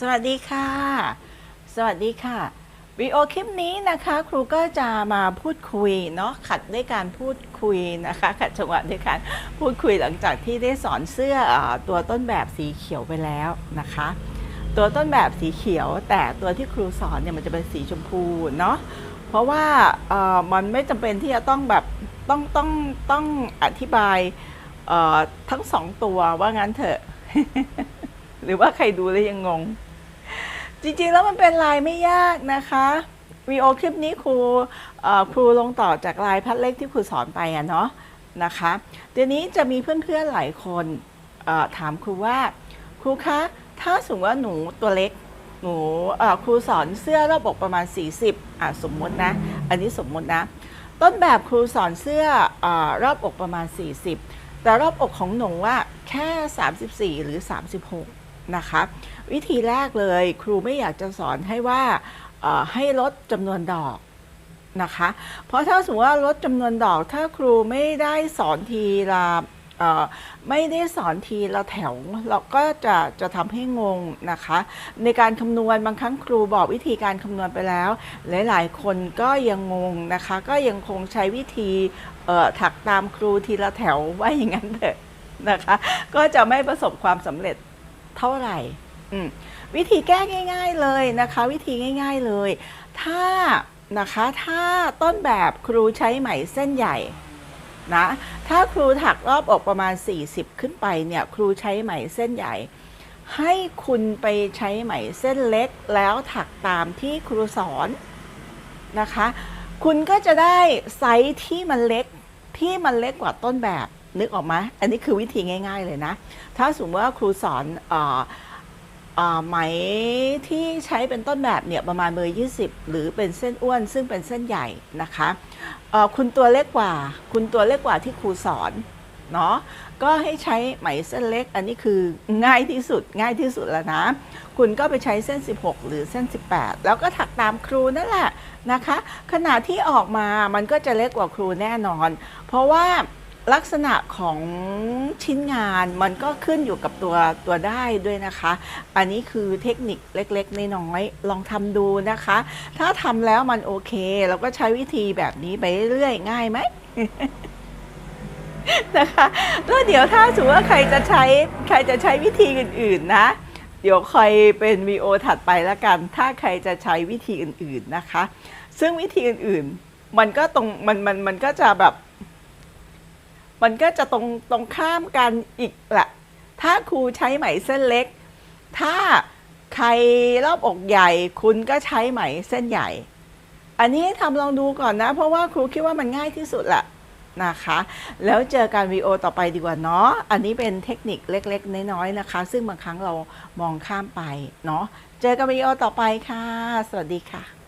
สวัสดีค่ะ สวัสดีค่ะวิดีโอคลิปนี้นะคะครูก็จะมาพูดคุยเนาะขัดด้วยการพูดคุยนะคะขัดจังหวะด้วยการพูดคุยหลังจากที่ได้สอนเสื้ออตัวต้นแบบสีเขียวไปแล้วนะคะ ตัวต้นแบบสีเขียว แต่ตัวที่ครูสอนเนี่ยมันจะเป็นสีชมพูเนาะเพราะว่ามันไม่จำเป็นที่จะต้องแบบต้องต้องต้องอธิบายทั้งสองตัวว่างั้นเถอะ หรือว่าใครดูแล้วยังงง จริงๆแล้วมันเป็นลายไม่ยากนะคะวีโอคลิปนี้ครูครูลงต่อจากลายพัดเล็กที่ครูสอนไปอะเนาะนะคะเดี๋ยวนี้จะมีเพื่อนๆหลายคนถามครูว่า ครูคะ ถ้าสมมติว่าหนูตัวเล็กหนูครูสอนเสื้อรอบอกประมาณ 40อะสมมตินะ อันนี้สมมตินะ ต้นแบบครูสอนเสื้อเออรอบอกประมาณ 40 แต่รอบอกของหนูว่าแค่ 34 หรือ 36 นะคะวิธีแรกเลยครูไม่อยากจะสอนให้ว่าให้ลดจำนวนดอกนะคะ เพราะถ้าสมมติว่าลดจำนวนดอก ถ้าครูไม่ได้สอนทีละไม่ได้สอนทีละแถวเราก็จะจะทำให้งงนะคะ ในการคำนวณบางครั้งครูบอกวิธีการคำนวณไปแล้ว หลาย ๆ คนก็ยังงงนะคะ ก็ยังคงใช้วิธีถักตามครูทีละแถวว่าอย่างนั้นเถอะนะคะ ก็จะไม่ประสบความสำเร็จ เท่าไหร่อืมวิธีแก้ง่าย ๆเลยนะคะ วิธีง่าย ๆเลย ถ้านะคะถ้าต้นแบบครูใช้ไหมเส้นใหญ่นะถ้าครูถักรอบอกประมาณ 40 ขึ้นไปเนี่ยครูใช้ไหมเส้นใหญ่ ให้คุณไปใช้ไหมเส้นเล็กแล้วถักตามที่ครูสอนนะคะ คุณก็จะได้ไซส์ที่มันเล็กที่มันเล็กกว่าต้นแบบ นึกออกไหมอันนี้คือวิธีง่าย ๆเลยนะ ถ้าสมมติว่าครูสอนอไหมที่ใช้เป็นต้นแบบเนี่ยประมาณเบอร์20 หรือเป็นเส้นอ้วน ซึ่งเป็นเส้นใหญ่นะคะคุณตัวเล็กกว่า คุณตัวเล็กกว่าที่ครูสอนเนาะก็ให้ใช้ไหมเส้นเล็ก อันนี้คือง่ายที่สุดง่ายที่สุดแล้วนะ คุณก็ไปใช้เส้น 16 หรือเส้น 18 แล้วก็ถักตามครูนั่นแหละนะคะ ขนาดที่ออกมามันก็จะเล็กกว่าครูแน่นอน เพราะว่า ลักษณะของชิ้นงานมันก็ขึ้นอยู่กับตัวตัวได้ด้วยนะคะ อันนี้คือเทคนิคเล็กๆน้อยๆลองทำดูนะคะ ถ้าทำแล้วมันโอเค เราก็ใช้วิธีแบบนี้ไปเรื่อยง่ายไหมนะคะแล้วเดี๋ยวถ้าสมมติว่าใครจะใช้ใครจะใช้วิธีอื่น ๆ นะ เดี๋ยวคอยเป็นวีโอถัดไปแล้วกัน ถ้าใครจะใช้วิธีอื่น ๆนะคะ ซึ่งวิธีอื่น ๆ มันก็ตรงมันมันมันก็จะแบบ มันก็จะตรงตรงข้ามกันอีกแหละถ้าครูใช้ไหมเส้นเล็ก ถ้าใครรอบอกใหญ่ คุณก็ใช้ไหมเส้นใหญ่ อันนี้ทำลองดูก่อนนะ เพราะว่าครูคิดว่ามันง่ายที่สุดแหละนะคะ แล้วเจอกันวีโอต่อไปดีกว่าเนาะ อันนี้เป็นเทคนิคเล็กๆ น้อยๆนะคะ ซึ่งบางครั้งเรามองข้ามไปเนาะ เจอกันวีโอต่อไปค่ะ สวัสดีค่ะ